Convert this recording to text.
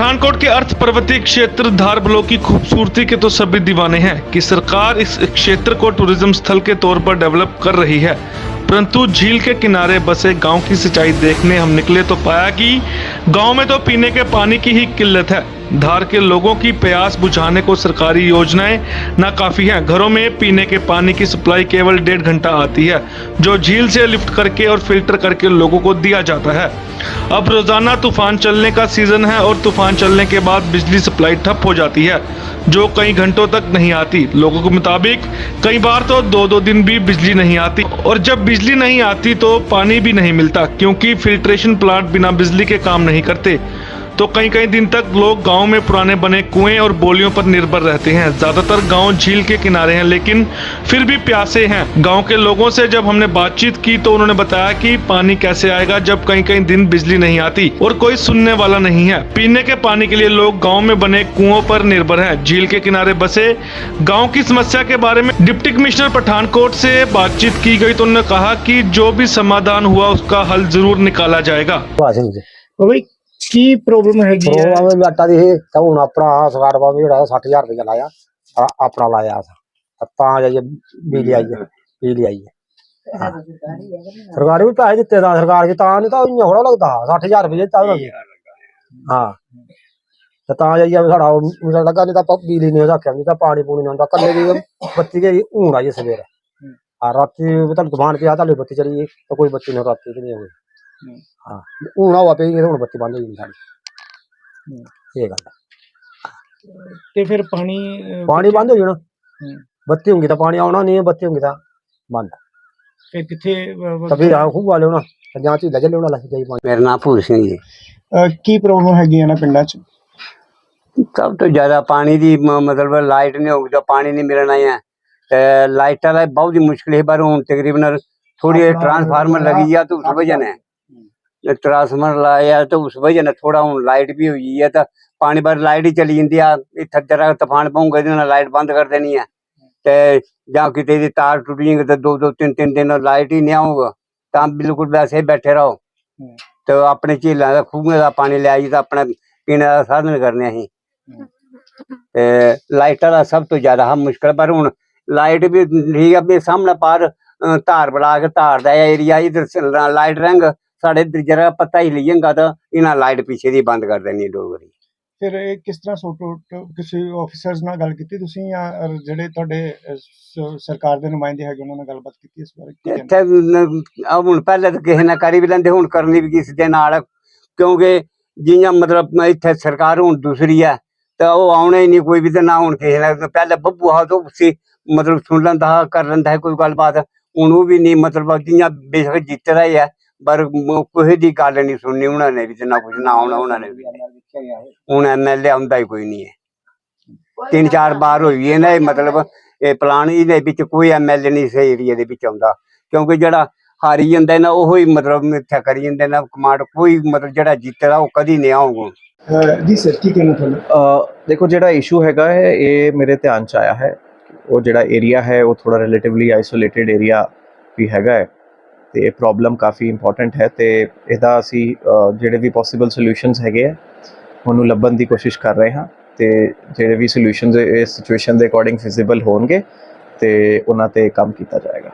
पठानकोट के अर्थ पर्वतीय क्षेत्र धार ब्लॉक की खूबसूरती के तो सभी दीवाने हैं कि सरकार इस क्षेत्र को टूरिज़्म स्थल के तौर पर डेवलप कर रही है। परंतु झील के किनारे बसे गाँव की सिंचाई देखने हम निकले तो पाया कि गाँव में तो पीने के पानी की ही किल्लत है। धार के लोगों की प्यास बुझाने को सरकारी योजनाएँ नाकाफी हैं। घरों में पीने के पानी की सप्लाई केवल डेढ़ घंटा आती है, जो झील से लिफ्ट करके और फ़िल्टर करके लोगों को दिया जाता है। अब रोज़ाना तूफ़ान चलने का सीज़न है और तूफ़ान चलने के बाद बिजली सप्लाई ठप हो जाती है, जो कई घंटों तक नहीं आती। लोगों के मुताबिक, कई बार तो दो दो दिन भी बिजली नहीं आती और जब बिजली नहीं आती तो पानी भी नहीं मिलता, क्योंकि फिल्ट्रेशन प्लांट बिना बिजली के काम नहीं करते। तो कई कई दिन तक लोग गाँव में पुराने बने कुएँ और बोलियों पर निर्भर रहते हैं। ज़्यादातर गाँव झील के किनारे हैं लेकिन फिर भी प्यासे हैं। गाँव के लोगों से जब हमने बातचीत की तो उन्होंने बताया कि पानी कैसे आएगा जब कई कई दिन बिजली नहीं आती और कोई सुनने वाला नहीं है। पीने के पानी के लिए लोग गाँव में बने कुओं पर निर्भर है। झील के किनारे बसे गाँव की समस्या के बारे में डिप्टी कमिश्नर पठानकोट से बातचीत की गई तो उन्होंने कहा कि जो भी समाधान हुआ उसका हल ज़रूर निकाला जाएगा। तो तो भाई ਕੀ ਪ੍ਰੋਬਲਮ ਹੈਗੀ ਉਹ ਹੈ ਆਵੇਂ ਆਟਾ ਦੀ ਸੀ ਤਾਂ ਹੁਣ ਆਪਣਾ ਸਰਕਾਰ ਬਾਬੇ ਜਿਹੜਾ 60000 ਰੁਪਏ ਲਾਇਆ ਆ- ਆਪਣਾ ਲਾਇਆ ਤਾਂ ਤਾਂ ਜਾਈਏ ਬਿਜਲੀ ਆਈ ਹੈ ਬਿਜਲੀ ਆਈ ਹੈ। ਸਰਕਾਰ ਵੀ ਪੈਸੇ ਦਿੱਤੇ ਦਾ ਸਰਕਾਰ ਜੀ ਤਾਂ ਨਹੀਂ ਤਾਂ ਇੰਨਾ ਹੋਣਾ ਲੱਗਦਾ 60000 ਰੁਪਏ ਤਾਂ ਨੂੰ। ਹਾਂ। ਤੇ ਤਾਂ ਜਾਈਏ ਸਾਡਾ ਉਹ ਮੇਰਾ ਲੱਗਾ ਨਹੀਂ ਤਾਂ ਆਪਾਂ ਬਿਜਲੀ ਨਹੀਂ ਰੱਖਿਆ ਨਹੀਂ ਤਾਂ ਪਾਣੀ ਪੂਣੀ ਨਹੀਂ ਹੁੰਦਾ ਕੱਲੇ ਦੀ ਬੱਤੀ ਗਈ ਹੁਣ ਆਈ ਸਵੇਰੇ। ਆ ਰਾਤੀ ਤੁਹਾਨੂੰ ਦੁਕਾਨ ਪਿਆ ਤਾਂ ਬੱਤੀ ਚਲੀ ਗਈ ਤਾਂ ਕੋਈ ਬੱਤੀ ਨਹੀਂ ਰਾਤੀ ਕਿ ਨਹੀਂ ਹੋਈ। ਹਾਂ। ਹੁਣ ਆਵਾ ਪਈ ਇਹ ਹੁਣ ਬੱਚੇ ਬੰਦ ਹੋ ਤੇ ਫਿਰ ਪਾਣੀ ਪਾਣੀ ਬੰਦ ਹੋ ਜਾਣਾ। ਬੱਤੀ ਹੋਊਗੀ ਤਾਂ ਪਾਣੀ ਆਉਣਾ ਨਹੀਂ ਬੱਤੀ ਹੋਊਗੀ ਤਾਂ ਬੰਦ। ਫਿਰ ਕਿੱਥੇ ਅਹ, ਆ ਖੂਬ ਵਾਲੇ ਹੋਣਾ ਜਾਂ ਚੀਜ਼ ਲੱਜ ਲੈਣਾ ਲੱਗ ਜਾਈ ਪਾਣੀ। ਮੇਰਾ ਨਾਮ ਭੂਰ ਸਿੰਘ ਜੀ। ਕੀ ਪ੍ਰੋਬਲਮ ਹੈਗੀ ਹੈ ਪਿੰਡਾਂ 'ਚ? ਸਭ ਤੋਂ ਜ਼ਿਆਦਾ ਪਾਣੀ ਦੀ ਮਤਲਬ ਲਾਈਟ ਨਹੀਂ ਹੋਊਗੀ ਤਾਂ ਪਾਣੀ ਨਹੀਂ ਮਿਲਣਾ ਹੈ ਲਾਈਟਾਂ ਲਈ ਬਹੁਤ ਹੀ ਮੁਸ਼ਕਿਲ ਹੈ ਪਰ ਹੁਣ ਤਕਰੀਬਨ ਥੋੜੀ ਟਰਾਂਸਫਾਰਮਰ ਲੱਗੀ ਆ ਤਾਂ ਉਸ ਵਜ੍ਹਾ ट्रांसफार्मर लाया तो उस वजह ने थोड़ा हूँ लाइट भी हुई है तो पानी पर लाइट ही चली ਜਾਂਦੀ ਆ ਇੱਥੇ ਜਰਾ ਤੂਫਾਨ ਪਊਗਾ ਇਹਦੇ ਨਾਲ ਲਾਈਟ ਬੰਦ ਕਰ ਦੇਣੀ ਹੈ ਤੇ ਜਾਂ ਕਿਤੇ ਦੀ ਤਾਰ ਟੁੱਟ ਜਾਏਗੀ ਤਾਂ ਦੋ ਦੋ ਤਿੰਨ ਤਿੰਨ ਦਿਨ ਲਾਈਟ ਹੀ ਨਹੀਂ ਆਊਗਾ ਤਾਂ ਬਿਲਕੁਲ ਵੈਸੇ ਹੀ ਬੈਠੇ ਰਹੋ ਤੇ ਆਪਣੇ ਝੀਲਾਂ ਦਾ ਖੂਹਾਂ ਦਾ ਪਾਣੀ ਲਿਆ ਜੀ ਤਾਂ ਆਪਣਾ ਪੀਣ ਦਾ ਸਾਧਨ ਕਰਨੇ ਅਸੀਂ ਤੇ ਲਾਈਟਾਂ ਦਾ ਸਭ ਤੋਂ ਜ਼ਿਆਦਾ ਹਮ ਮੁਸ਼ਕਲ ਪਰ ਹੁਣ ਲਾਈਟ ਵੀ ਠੀਕ ਆ ਵੀ ਸਾਹਮਣੇ ਪਾਰ ਅ, ਧਾਰ ਬਣਾ ਕੇ ਧਾਰ ਦਾ ਏਰੀਆ ਇਧਰ ਲਾਈਟ ਰੰਗ ਸਾਡੇ ਜਰਾ ਪਤਾ ਹੀ ਲਈਏਗਾ ਤਾਂ ਇਹਨਾਂ ਲਾਈਟ ਪਿੱਛੇ ਦੀ ਬੰਦ ਕਰ ਦੇਣੀ ਡੋਗਰੀ ਫਿਰ ਇਹ ਕਿਸ ਤਰ੍ਹਾਂ ਸੋਟੋ ਕਿਸੇ ਆਫੀਸਰਸ ਨਾਲ ਗੱਲ ਕੀਤੀ ਤੁਸੀਂ ਜਾਂ ਜਿਹੜੇ ਤੁਹਾਡੇ ਸਰਕਾਰ ਦੇ ਨੁਮਾਇੰਦੇ ਹੈਗੇ ਉਹਨਾਂ ਨਾਲ ਗੱਲਬਾਤ ਕੀਤੀ ਇਸ ਬਾਰੇ ਇੱਥੇ ਆ ਹੁਣ ਪਹਿਲੇ ਤਾਂ ਕਿਸੇ ਨਾਲ ਕਰੀ ਵੀ ਲੈਂਦੇ ਹੁਣ ਕਰਨੀ ਵੀ ਕਿਸੇ ਦੇ ਨਾਲ। ਕਿਉਂਕਿ ਜਿਹੀਆਂ ਮਤਲਬ ਇੱਥੇ ਸਰਕਾਰ ਹੁਣ ਦੂਸਰੀ ਹੈ ਤਾਂ ਉਹ ਆਉਣਾ ਹੀ ਨਹੀਂ ਕੋਈ ਵੀ ਤੇ ਨਾ ਹੁਣ ਕਿਸੇ ਨਾਲ ਪਹਿਲੇ ਬੱਬੂ ਆ ਤੋਂ ਸੀ ਮਤਲਬ ਸੁਣ ਲੈਂਦਾ ਕਰ ਲੈਂਦਾ ਕੋਈ ਗੱਲਬਾਤ ਹੁਣ ਉਹ ਵੀ ਨਹੀਂ ਮਤਲਬ ਜਿਹੀਆਂ ਬੇਸ਼ੱਕ ਜਿੱਤ ਰਹੀ ਹੈ ਪਰ ਮ- ਕਿਸੇ ਦੀ ਗੱਲ ਨਹੀਂ ਸੁਣਨੀ ਉਹਨਾਂ ਨੇ ਵੀ ਤੇ ਨਾ ਕੁਝ ਨਾ ਆਉਣਾ ਉਹਨਾਂ ਨੇ ਵੀ। ਹੁਣ ਐਮਐਲਏ ਆਉਂਦਾ ਹੀ ਕੋਈ ਨਹੀਂ ਹੈ। ਤਿੰਨ ਚਾਰ ਵਾਰ ਹੋਈ ਹੈ ਨਾ ਇਹ ਮਤਲਬ ਇਹ ਪਲਾਨ ਇਹਦੇ ਵਿੱਚ ਕੋਈ ਐਮਐਲਏ ਨਹੀਂ ਇਸ ਏਰੀਏ ਦੇ ਵਿੱਚ ਆਉਂਦਾ। ਕਿਉਂਕਿ ਜਿਹੜਾ ਹਾਰੀ ਜਾਂਦਾ ਨਾ ਉਹ ਹੀ ਮਤਲਬ ਇੱਥੇ ਕਰੀ ਜਾਂਦੇ ਨਾ ਕਮਾਂਡ ਕੋਈ ਮਤਲਬ ਜਿਹੜਾ ਜਿੱਤਦਾ ਉਹ ਕਦੀ ਨਹੀਂ ਆਊਗਾ। ਜੀ ਸਰ ਕੀ ਕਹਿਣਾ ਤੁਹਾਨੂੰ? ਅ, ਦੇਖੋ ਜਿਹੜਾ ਇਸ਼ੂ ਹੈਗਾ ਹੈ ਇਹ ਮੇਰੇ ਧਿਆਨ ਚ ਆਇਆ ਹੈ। ਉਹ ਜਿਹੜਾ ਏਰੀਆ ਹੈ ਉਹ ਥੋੜਾ ਰਿਲੇਟਿਵਲੀ ਆਈਸੋਲੇਟਿਡ ਏਰੀਆ ਵੀ ਹੈਗਾ ਹੈ। ਤੇ ਇਹ ਪ੍ਰੋਬਲਮ ਕਾਫੀ ਇੰਪੋਰਟੈਂਟ ਹੈ ਤੇ ਇਹਦਾ ਅਸੀਂ ਜਿਹੜੇ ਵੀ ਪੋਸੀਬਲ ਸੋਲੂਸ਼ਨਸ ਹੈਗੇ ਆ, ਉਹਨੂੰ ਲੱਭਣ ਦੀ ਕੋਸ਼ਿਸ਼ ਕਰ ਰਹੇ ਹਾਂ ਤੇ ਜਿਹੜੇ ਵੀ ਸੋਲੂਸ਼ਨਸ ਇਸ ਸਿਚੁਏਸ਼ਨ ਦੇ ਅਕੋਰਡਿੰਗ ਫਿਜ਼ੀਬਲ ਹੋਣਗੇ ਤੇ ਉਹਨਾਂ ਤੇ ਕੰਮ ਕੀਤਾ ਜਾਏਗਾ।